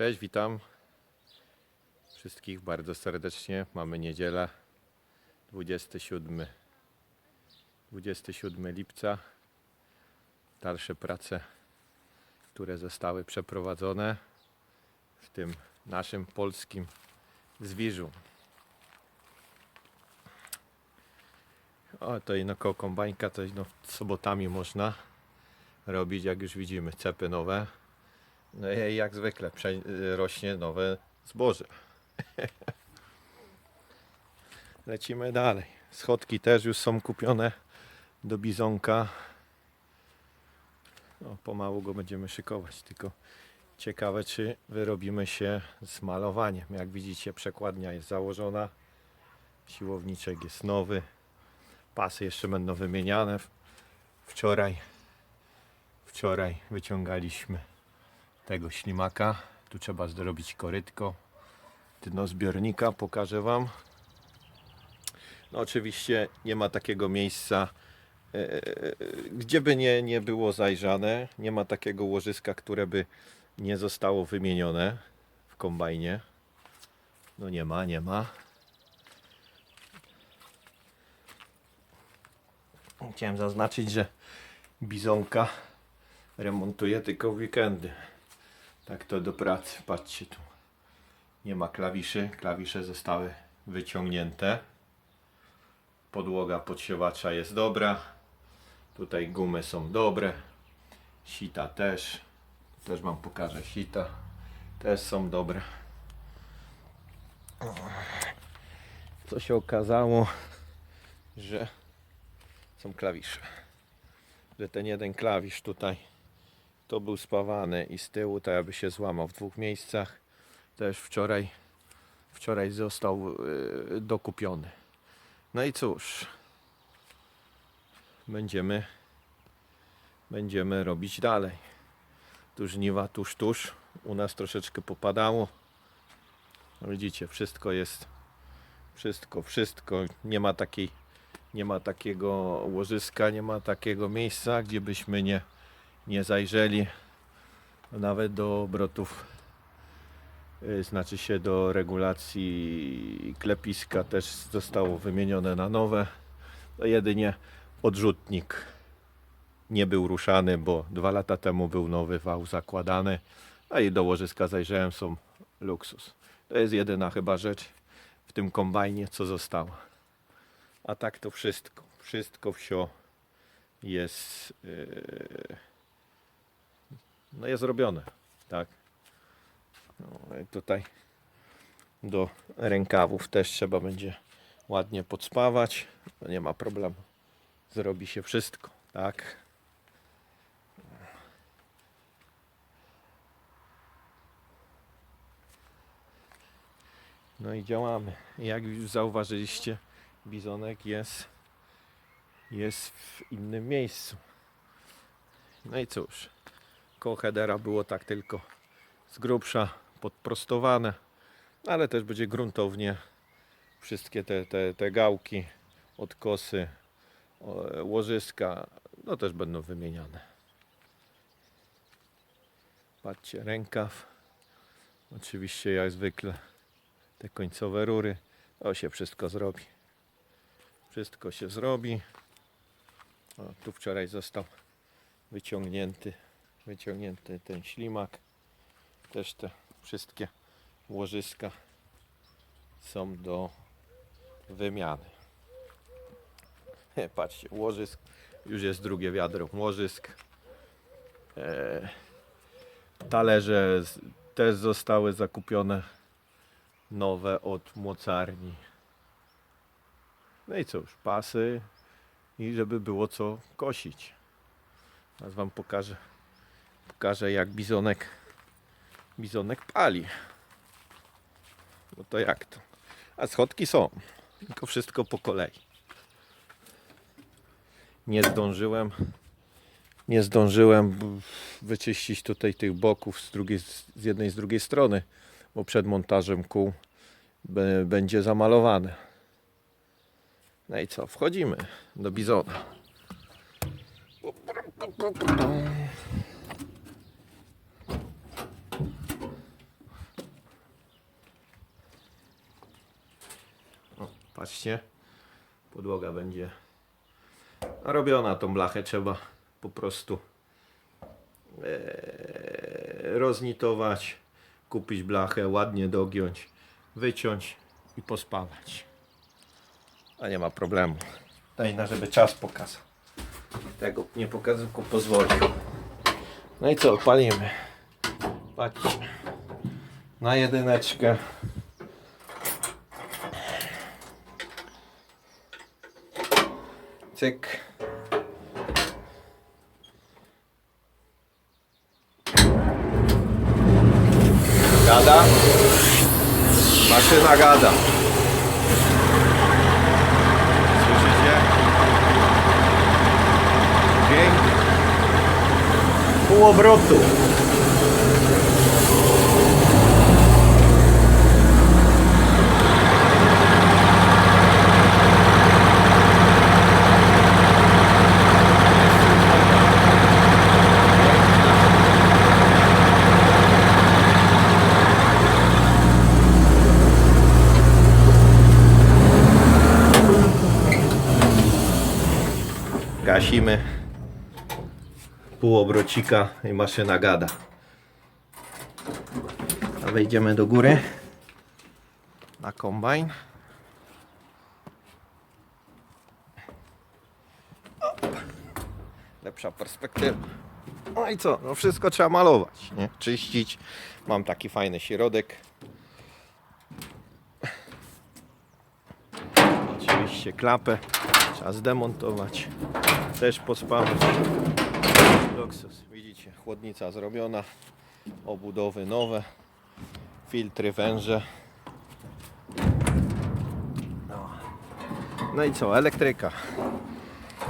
Cześć, witam wszystkich bardzo serdecznie. Mamy niedzielę 27, 27 lipca. Dalsze prace, które zostały przeprowadzone w tym naszym polskim zwierzu. O, to ino koło kombajnka, to ino sobotami można robić, jak już widzimy, cepy nowe. No i jak zwykle rośnie nowe zboże. Lecimy dalej. Schodki też już są kupione do bizonka. No, pomału go będziemy szykować, tylko ciekawe czy wyrobimy się z malowaniem. Jak widzicie przekładnia jest założona. Siłowniczek jest nowy. Pasy jeszcze będą wymieniane. Wczoraj wczoraj wyciągaliśmy tego ślimaka. Tu trzeba zrobić korytko dno zbiornika, pokażę Wam. No oczywiście nie ma takiego miejsca, e, e, gdzie by nie, nie było zajrzane. Nie ma takiego łożyska, które by nie zostało wymienione w kombajnie. No nie ma, nie ma. Chciałem zaznaczyć, że bizonka remontuję tylko w weekendy. Tak to do pracy. Patrzcie tu. Nie ma klawiszy. Klawisze zostały wyciągnięte. Podłoga podsiewacza jest dobra. Tutaj gumy są dobre. Sita też. Też wam pokażę sita. Też są dobre. Co się okazało, że są klawisze. Że ten jeden klawisz tutaj to był spawany i z tyłu to jakby się złamał w dwóch miejscach. Też wczoraj, wczoraj został yy, dokupiony. No i cóż, będziemy, będziemy robić dalej. Tu żniwa tuż, tuż. U nas troszeczkę popadało. No Widzicie, wszystko jest, wszystko, wszystko. Nie ma takiej, nie ma takiego łożyska, nie ma takiego miejsca, gdzie byśmy nie, nie zajrzeli nawet do obrotów, y, znaczy się do regulacji klepiska też zostało wymienione na nowe. To jedynie odrzutnik nie był ruszany, bo dwa lata temu był nowy wał zakładany, a i do łożyska zajrzałem, są luksus. To jest jedyna chyba rzecz w tym kombajnie, co została. A tak to wszystko, wszystko wsio jest yy, no jest robione, tak. No, i tutaj do rękawów też trzeba będzie ładnie podspawać. No nie ma problemu. Zrobi się wszystko, tak. No i działamy. Jak już zauważyliście, bizonek jest, jest w innym miejscu. No i cóż, koło było tak tylko z grubsza podprostowane, ale też będzie gruntownie wszystkie te, te, te gałki, odkosy, łożyska, no też będą wymieniane. Patrzcie, rękaw. Oczywiście jak zwykle te końcowe rury. To się wszystko zrobi. Wszystko się zrobi. O, tu wczoraj został wyciągnięty, wyciągnięty ten ślimak. Też te wszystkie łożyska są do wymiany. Patrzcie, łożysk, już jest drugie wiadro łożysk. E, talerze też zostały zakupione nowe od mocarni. No i cóż, pasy i żeby było co kosić. Teraz wam pokażę, pokażę jak bizonek, bizonek pali. No to jak to? A schodki są, tylko wszystko po kolei. Nie zdążyłem, nie zdążyłem wyczyścić tutaj tych boków z, drugiej, z jednej i z drugiej strony, bo przed montażem kół będzie zamalowane. No i co, wchodzimy do bizona. Patrzcie, podłoga będzie robiona tą blachę. Trzeba po prostu e, roznitować, kupić blachę, ładnie dogiąć, wyciąć i pospawać. A nie ma problemu. Daj na, żeby czas pokazał. Tego nie pokazał, tylko pozwolił. No i co, palimy. Patrzcie. Na jedyneczkę. Cyk. Gada. Maszyna gada. Słyszycie? Dźwięk pół obrotu. Gasimy pół obrocika i maszyna gada. A wejdziemy do góry na kombajn. Lepsza perspektywa. No i co? No wszystko trzeba malować, nie? Czyścić. Mam taki fajny środek. Oczywiście klapę trzeba zdemontować. Też pospawać. Luksus. Widzicie, chłodnica zrobiona, obudowy nowe, filtry węże. No. no i co, elektryka.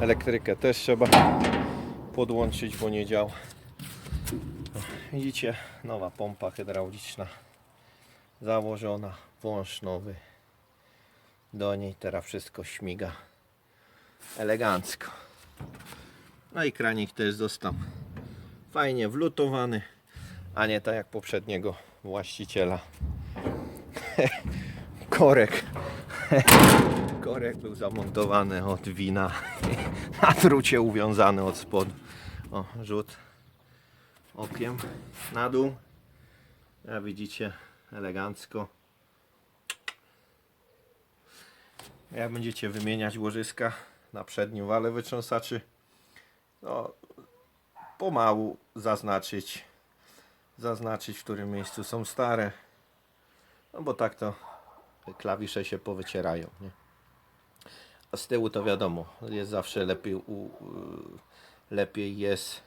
Elektrykę też trzeba podłączyć, bo nie działa. Widzicie, nowa pompa hydrauliczna założona, włącz nowy. Do niej teraz wszystko śmiga elegancko. No i kranik też został fajnie wlutowany, a nie tak jak poprzedniego właściciela. Korek. Korek był zamontowany od wina na drucie uwiązany od spodu. O, rzut okiem na dół. Jak widzicie, elegancko. Jak będziecie wymieniać łożyska na przednim wale wytrząsaczy, no, pomału zaznaczyć, zaznaczyć w którym miejscu są stare, no bo tak to klawisze się powycierają, nie? A z tyłu to wiadomo, jest zawsze lepiej, u, lepiej jest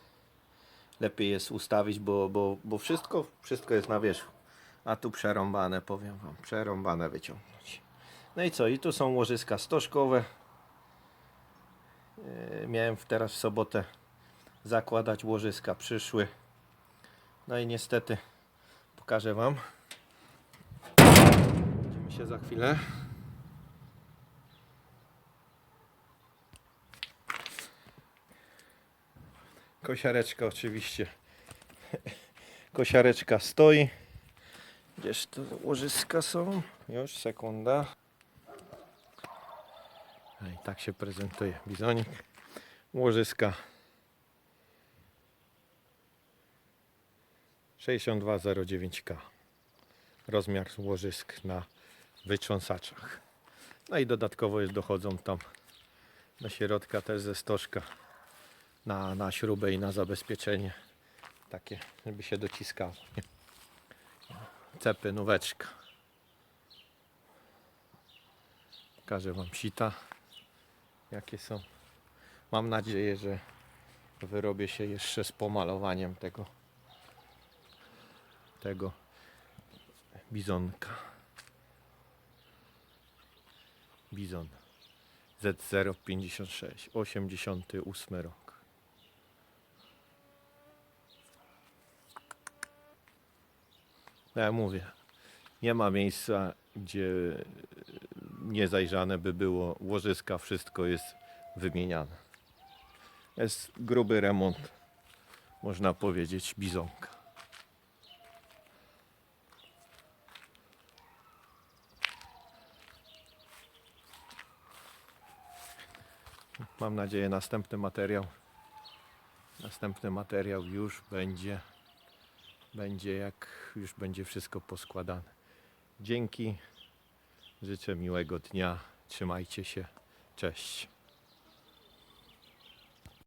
lepiej jest ustawić, bo, bo, bo wszystko, wszystko jest na wierzchu. A tu przerąbane, powiem wam, przerąbane wyciągnąć. No i co? I tu są łożyska stożkowe. Yy, Miałem teraz w sobotę zakładać łożyska, przyszły. No i niestety pokażę wam. Widzimy się za chwilę. Kosiareczka oczywiście. Kosiareczka stoi. Gdzież to łożyska są? Już, sekunda. I tak się prezentuje bizonik. Łożyska 6209K. Rozmiar łożysk na wytrząsaczach. No i dodatkowo jest dochodzą tam do środka też ze stożka na, na śrubę i na zabezpieczenie. Takie, żeby się dociskało. Cepy, nóweczka. Pokażę Wam sita, jakie są. Mam nadzieję, że wyrobię się jeszcze z pomalowaniem tego tego bizonka. Bizon Z056, 88 rok. No ja mówię, nie ma miejsca, gdzie niezajrzane by było łożyska, wszystko jest wymieniane. Jest gruby remont, można powiedzieć, bizonka. mam nadzieję następny materiał następny materiał już będzie będzie jak już będzie wszystko poskładane. Dzięki. Życzę miłego dnia. Trzymajcie się. Cześć.